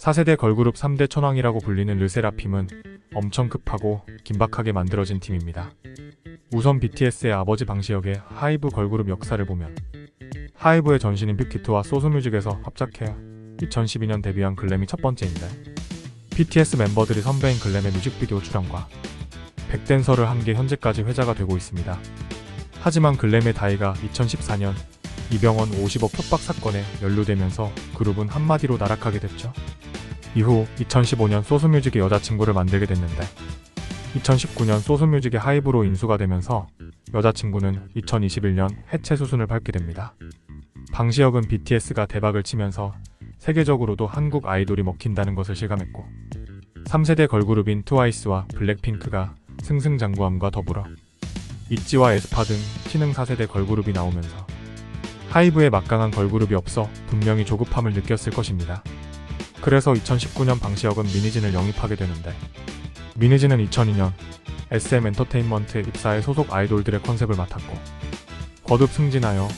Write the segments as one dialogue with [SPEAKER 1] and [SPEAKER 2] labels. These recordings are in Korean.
[SPEAKER 1] 4세대 걸그룹 3대 천왕이라고 불리는 르세라핌은 엄청 급하고 긴박하게 만들어진 팀입니다. 우선 BTS의 아버지 방시혁의 하이브 걸그룹 역사를 보면 하이브의 전신인 빅히트와 소스뮤직에서 합작해 2012년 데뷔한 글램이 첫 번째인데 BTS 멤버들이 선배인 글램의 뮤직비디오 출연과 백댄서를 한 게 현재까지 회자가 되고 있습니다. 하지만 글램의 다이가 2014년 이병헌 50억 협박 사건에 연루되면서 그룹은 한마디로 나락하게 됐죠. 이후 2015년 소스뮤직의 여자친구를 만들게 됐는데 2019년 소스뮤직의 하이브로 인수가 되면서 여자친구는 2021년 해체 수순을 밟게 됩니다. 방시혁은 BTS가 대박을 치면서 세계적으로도 한국 아이돌이 먹힌다는 것을 실감했고 3세대 걸그룹인 트와이스와 블랙핑크가 승승장구함과 더불어 있지와 에스파 등 신흥 4세대 걸그룹이 나오면서 하이브에 막강한 걸그룹이 없어 분명히 조급함을 느꼈을 것입니다. 그래서 2019년 방시혁은 미니진을 영입하게 되는데 미니진은 2002년 SM 엔터테인먼트 입사해 소속 아이돌들의 컨셉을 맡았고 거듭 승진하여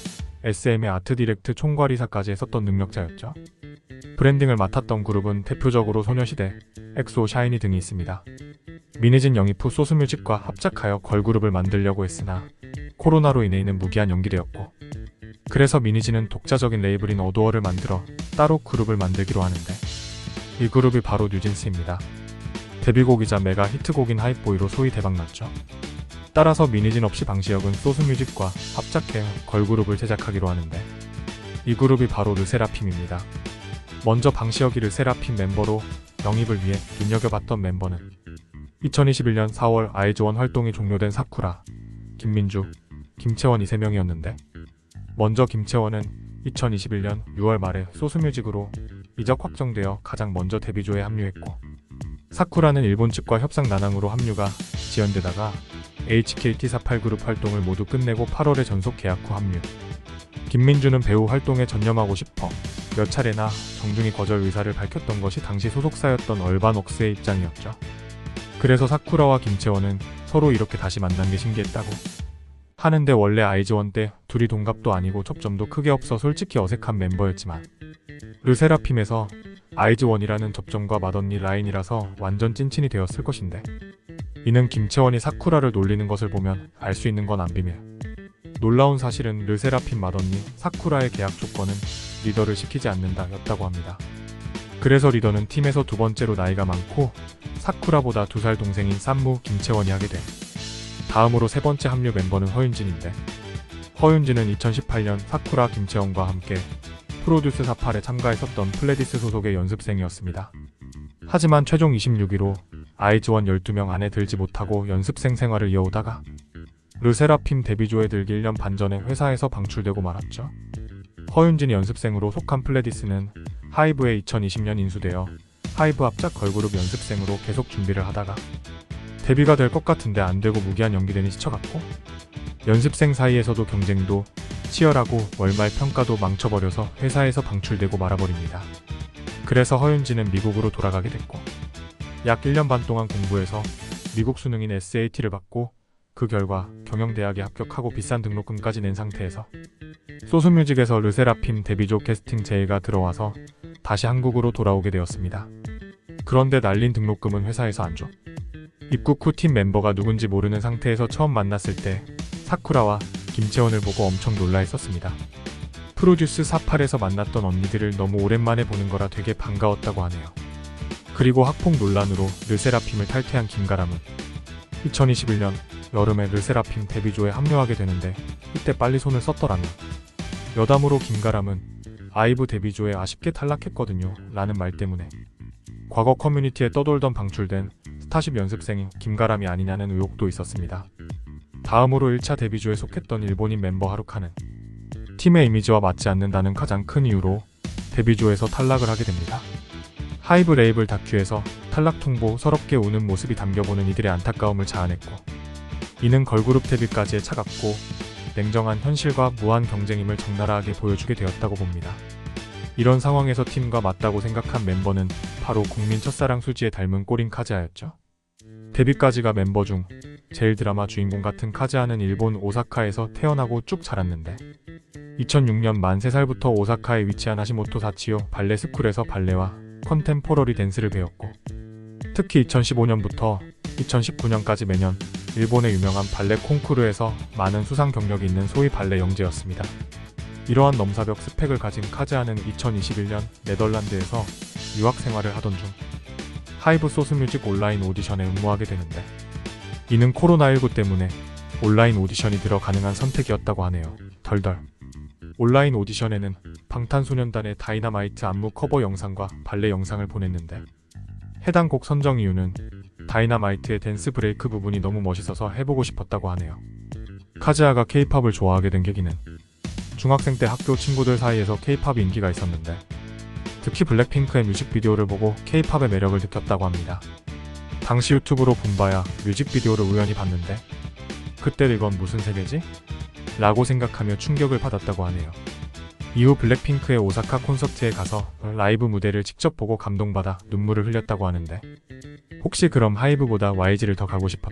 [SPEAKER 1] SM의 아트 디렉트 총괄이사까지 했었던 능력자였죠. 브랜딩을 맡았던 그룹은 대표적으로 소녀시대, 엑소, 샤이니 등이 있습니다. 미니진 영입 후 소스뮤직과 합작하여 걸그룹을 만들려고 했으나 코로나로 인해 이는 무기한 연기되었고 그래서 미니진은 독자적인 레이블인 어도어를 만들어 따로 그룹을 만들기로 하는데 이 그룹이 바로 뉴진스입니다. 데뷔곡이자 메가 히트곡인 하이보이로 소위 대박났죠. 따라서 미니진 없이 방시혁은 소스뮤직과 합작해 걸그룹을 제작하기로 하는데 이 그룹이 바로 르세라핌입니다. 먼저 방시혁이 르세라핌 멤버로 영입을 위해 눈여겨봤던 멤버는 2021년 4월 아이즈원 활동이 종료된 사쿠라, 김민주, 김채원 이 3명이었는데 먼저 김채원은 2021년 6월 말에 소스뮤직으로 이적 확정되어 가장 먼저 데뷔조에 합류했고 사쿠라는 일본 측과 협상 난항으로 합류가 지연되다가 HKT48 그룹 활동을 모두 끝내고 8월에 전속 계약 후 합류. 김민주는 배우 활동에 전념하고 싶어 몇 차례나 정중히 거절 의사를 밝혔던 것이 당시 소속사였던 얼반옥스의 입장이었죠. 그래서 사쿠라와 김채원은 서로 이렇게 다시 만난 게 신기했다고. 하는데 원래 아이즈원 때 둘이 동갑도 아니고 접점도 크게 없어 솔직히 어색한 멤버였지만 르세라핌에서 아이즈원이라는 접점과 맏언니 라인이라서 완전 찐친이 되었을 것인데 이는 김채원이 사쿠라를 놀리는 것을 보면 알 수 있는 건 안 비밀. 놀라운 사실은 르세라핌 맏언니 사쿠라의 계약 조건은 리더를 시키지 않는다 였다고 합니다. 그래서 리더는 팀에서 두 번째로 나이가 많고 사쿠라보다 두 살 동생인 쌈무 김채원이 하게 돼. 다음으로 세 번째 합류 멤버는 허윤진인데 허윤진은 2018년 사쿠라 김채원과 함께 프로듀스 48에 참가했었던 플레디스 소속의 연습생이었습니다. 하지만 최종 26위로 아이즈원 12명 안에 들지 못하고 연습생 생활을 이어오다가 르세라핌 데뷔조에 들기 1년 반 전에 회사에서 방출되고 말았죠. 허윤진이 연습생으로 속한 플레디스는 하이브에 2020년 인수되어 하이브 합작 걸그룹 연습생으로 계속 준비를 하다가 데뷔가 될 것 같은데 안 되고 무기한 연기되니 지쳐갔고 연습생 사이에서도 경쟁도 치열하고 월말 평가도 망쳐버려서 회사에서 방출되고 말아버립니다. 그래서 허윤진은 미국으로 돌아가게 됐고 약 1년 반 동안 공부해서 미국 수능인 SAT를 받고 그 결과 경영대학에 합격하고 비싼 등록금까지 낸 상태에서 소스뮤직에서 르세라핌 데뷔조 캐스팅 제의가 들어와서 다시 한국으로 돌아오게 되었습니다. 그런데 날린 등록금은 회사에서 안 줘. 입국 후 팀 멤버가 누군지 모르는 상태에서 처음 만났을 때 사쿠라와 김채원을 보고 엄청 놀라 했었습니다. 프로듀스 48에서 만났던 언니들을 너무 오랜만에 보는 거라 되게 반가웠다고 하네요. 그리고 학폭 논란으로 르세라핌을 탈퇴한 김가람은 2021년 여름에 르세라핌 데뷔조에 합류하게 되는데 이때 빨리 손을 썼더라면 여담으로 김가람은 아이브 데뷔조에 아쉽게 탈락했거든요 라는 말 때문에 과거 커뮤니티에 떠돌던 방출된 스타쉽 연습생인 김가람이 아니냐는 의혹도 있었습니다. 다음으로 1차 데뷔조에 속했던 일본인 멤버 하루카는 팀의 이미지와 맞지 않는다는 가장 큰 이유로 데뷔조에서 탈락을 하게 됩니다. 하이브 레이블 다큐에서 탈락 통보 서럽게 우는 모습이 담겨보는 이들의 안타까움을 자아냈고 이는 걸그룹 데뷔까지의 차갑고 냉정한 현실과 무한 경쟁임을 적나라하게 보여주게 되었다고 봅니다. 이런 상황에서 팀과 맞다고 생각한 멤버는 바로 국민 첫사랑 수지의 닮은 꼬린 카즈아였죠. 데뷔까지가 멤버 중 제일 드라마 주인공 같은 카즈아는 일본 오사카에서 태어나고 쭉 자랐는데 2006년 만 3살부터 오사카에 위치한 하시모토 사치요 발레 스쿨에서 발레와 컨템포러리 댄스를 배웠고 특히 2015년부터 2019년까지 매년 일본의 유명한 발레 콩쿠르에서 많은 수상 경력이 있는 소위 발레 영재였습니다. 이러한 넘사벽 스펙을 가진 카즈아는 2021년 네덜란드에서 유학 생활을 하던 중 하이브 소스 뮤직 온라인 오디션에 응모하게 되는데 이는 코로나19 때문에 온라인 오디션이 들어 가능한 선택이었다고 하네요. 덜덜. 온라인 오디션에는 방탄소년단의 다이나마이트 안무 커버 영상과 발레 영상을 보냈는데 해당 곡 선정 이유는 다이나마이트의 댄스 브레이크 부분이 너무 멋있어서 해보고 싶었다고 하네요. 카즈아가 케이팝을 좋아하게 된 계기는 중학생 때 학교 친구들 사이에서 케이팝이 인기가 있었는데 특히 블랙핑크의 뮤직비디오를 보고 케이팝의 매력을 느꼈다고 합니다. 당시 유튜브로 본바야 뮤직비디오를 우연히 봤는데 그때 이건 무슨 세계지? 라고 생각하며 충격을 받았다고 하네요. 이후 블랙핑크의 오사카 콘서트에 가서 라이브 무대를 직접 보고 감동받아 눈물을 흘렸다고 하는데 혹시 그럼 하이브보다 YG를 더 가고 싶었?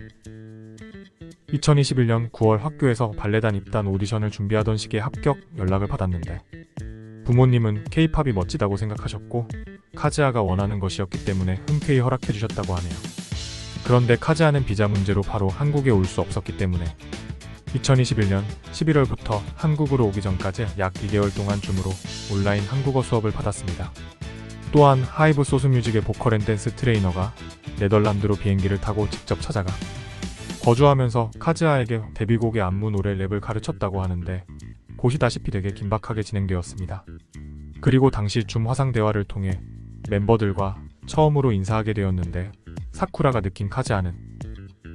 [SPEAKER 1] 2021년 9월 학교에서 발레단 입단 오디션을 준비하던 시기에 합격 연락을 받았는데 부모님은 케이팝이 멋지다고 생각하셨고 카즈아가 원하는 것이었기 때문에 흔쾌히 허락해 주셨다고 하네요. 그런데 카즈아는 비자 문제로 바로 한국에 올 수 없었기 때문에 2021년 11월부터 한국으로 오기 전까지 약 2개월 동안 줌으로 온라인 한국어 수업을 받았습니다. 또한 하이브 소스 뮤직의 보컬 앤 댄스 트레이너가 네덜란드로 비행기를 타고 직접 찾아가 거주하면서 카즈아에게 데뷔곡의 안무 노래 랩을 가르쳤다고 하는데 보시다시피 되게 긴박하게 진행되었습니다. 그리고 당시 줌 화상 대화를 통해 멤버들과 처음으로 인사하게 되었는데 사쿠라가 느낀 카즈아는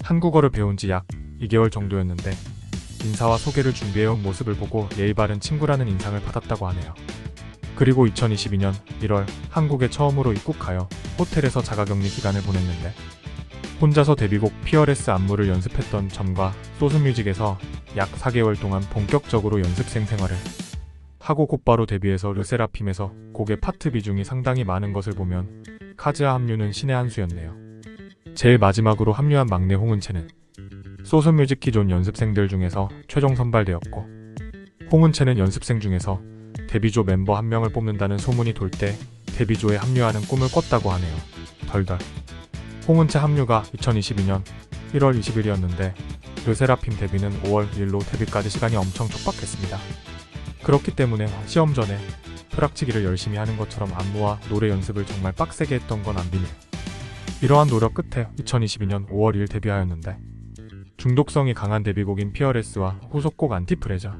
[SPEAKER 1] 한국어를 배운 지 약 2개월 정도였는데 인사와 소개를 준비해온 모습을 보고 예의 바른 친구라는 인상을 받았다고 하네요. 그리고 2022년 1월 한국에 처음으로 입국하여 호텔에서 자가격리 기간을 보냈는데 혼자서 데뷔곡 피어레스 안무를 연습했던 점과 소스뮤직에서 약 4개월 동안 본격적으로 연습생 생활을 하고 곧바로 데뷔해서 르세라핌에서 곡의 파트 비중이 상당히 많은 것을 보면 카즈아 합류는 신의 한 수였네요. 제일 마지막으로 합류한 막내 홍은채는 소스뮤직 기존 연습생들 중에서 최종 선발되었고 홍은채는 연습생 중에서 데뷔조 멤버 한 명을 뽑는다는 소문이 돌 때 데뷔조에 합류하는 꿈을 꿨다고 하네요. 덜덜. 홍은채 합류가 2022년 1월 20일이었는데 르세라핌 데뷔는 5월 1일로 데뷔까지 시간이 엄청 촉박했습니다. 그렇기 때문에 시험 전에 벼락치기를 열심히 하는 것처럼 안무와 노래 연습을 정말 빡세게 했던 건 안 비밀. 이러한 노력 끝에 2022년 5월 1일 데뷔하였는데 중독성이 강한 데뷔곡인 피어레스와 후속곡 안티프레저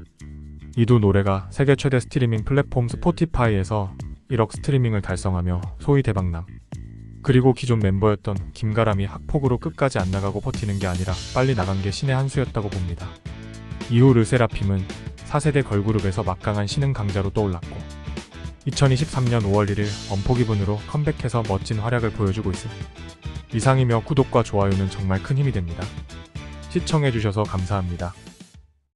[SPEAKER 1] 이두 노래가 세계 최대 스트리밍 플랫폼 스포티파이에서 1억 스트리밍을 달성하며 소위 대박남 그리고 기존 멤버였던 김가람이 학폭으로 끝까지 안 나가고 버티는 게 아니라 빨리 나간 게 신의 한 수였다고 봅니다. 이후 르세라핌은 4세대 걸그룹에서 막강한 신흥 강자로 떠올랐고 2023년 5월 1일 엄포 기분으로 컴백해서 멋진 활약을 보여주고 있음. 이상이며 구독과 좋아요는 정말 큰 힘이 됩니다. 시청해주셔서 감사합니다.